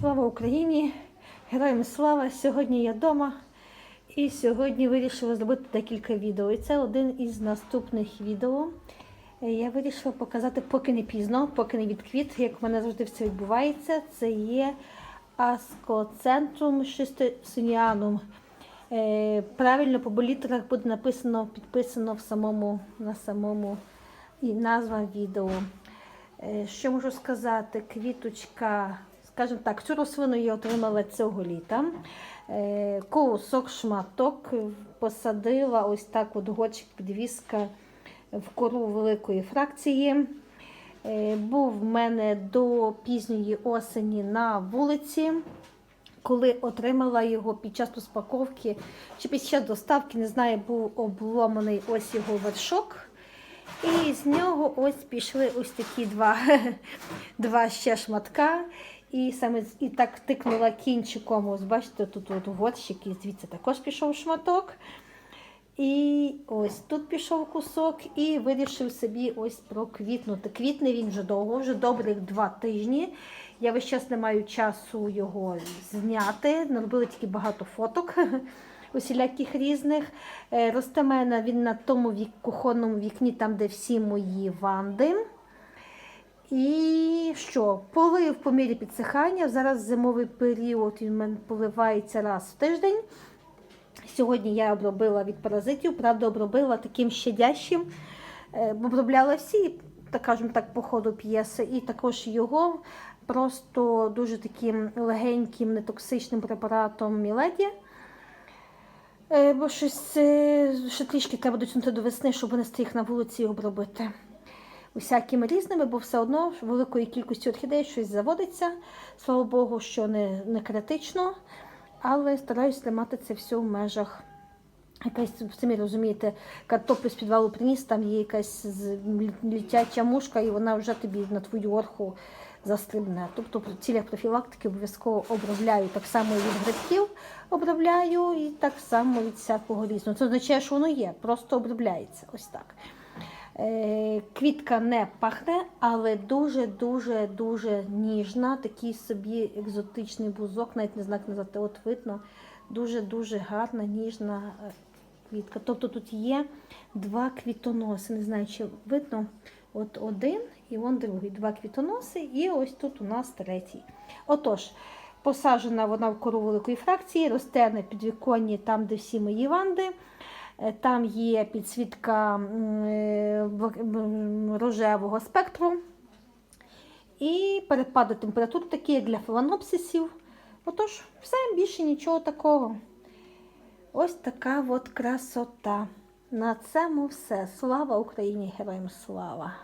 Слава Україні! Героям слава! Сьогодні я вдома і сьогодні вирішила зробити декілька відео. І це один із наступних відео. Е, Я вирішила показати, поки не пізно, поки не відквіт, як в мене завжди все відбувається. Це є Аскоцентрум шистосиніанум. Е, Правильно по літерах буде написано, підписано в самому, на самому і назва відео. Е, Що можу сказати? Квіточка, скажімо так, цю рослину я отримала цього літа. Е, Колосок, шматок посадила ось так от горчик підвіска в кору великої фракції. Е, Був в мене до пізньої осені на вулиці. Коли отримала його під час розпаковки чи під час доставки, не знаю, був обломаний ось його вершок. І з нього ось пішли ось такі два, два ще шматка. І саме і так тикнула кінчиком. Ось бачите, тут от горщик, і звідси також пішов шматок. І ось тут пішов кусок, і вирішив собі ось проквітнути. Квітне він вже довго, вже добрих два тижні. Я весь час не маю часу його зняти. Наробила тільки багато фоток усіляких різних. Е, Росте мене він на тому кухонному вікні, там, де всі мої ванди. І що? Полив по мірі підсихання. Зараз зимовий період він в мене поливається раз в тиждень. Сьогодні я обробила від паразитів, правда, обробила таким щадящим. Е, Обробляла всі, так кажемо так, по ходу п'єси, і також його просто дуже таким легеньким, нетоксичним препаратом Міледі. Е, Бо щось е, ще трішки треба дотягнути до весни, щоб винести їх на вулиці і обробити. Усякими різними, бо все одно великої кількості орхідей щось заводиться. Слава Богу, що не, не критично, але стараюсь тримати це все в межах. Якась, самі розумієте, картоплю з підвалу приніс, там є якась літяча мушка, і вона вже тобі на твою орху застрибне. Тобто в цілях профілактики обов'язково обробляю так само і від грибків обробляю, і так само від всякого різного. Це означає, що воно є, просто обробляється. Ось так. Е, Квітка не пахне, але дуже-дуже дуже ніжна. Такий собі екзотичний бузок, навіть не знаю, як назвати, от видно. Дуже-дуже гарна, ніжна е, квітка. Тобто тут є два квітоноси. Не знаю, чи видно. От один і вон другий. Два квітоноси, і ось тут у нас третій. Отож, посаджена вона в кору великої фракції, росте на підвіконні там, де всі мої ванди. Е, Там є підсвітка е, рожевого спектру. І перепади температур такі, як для фаланопсисів. Отож, все, більше нічого такого. Ось така от красота. На цьому все. Слава Україні! Героям слава!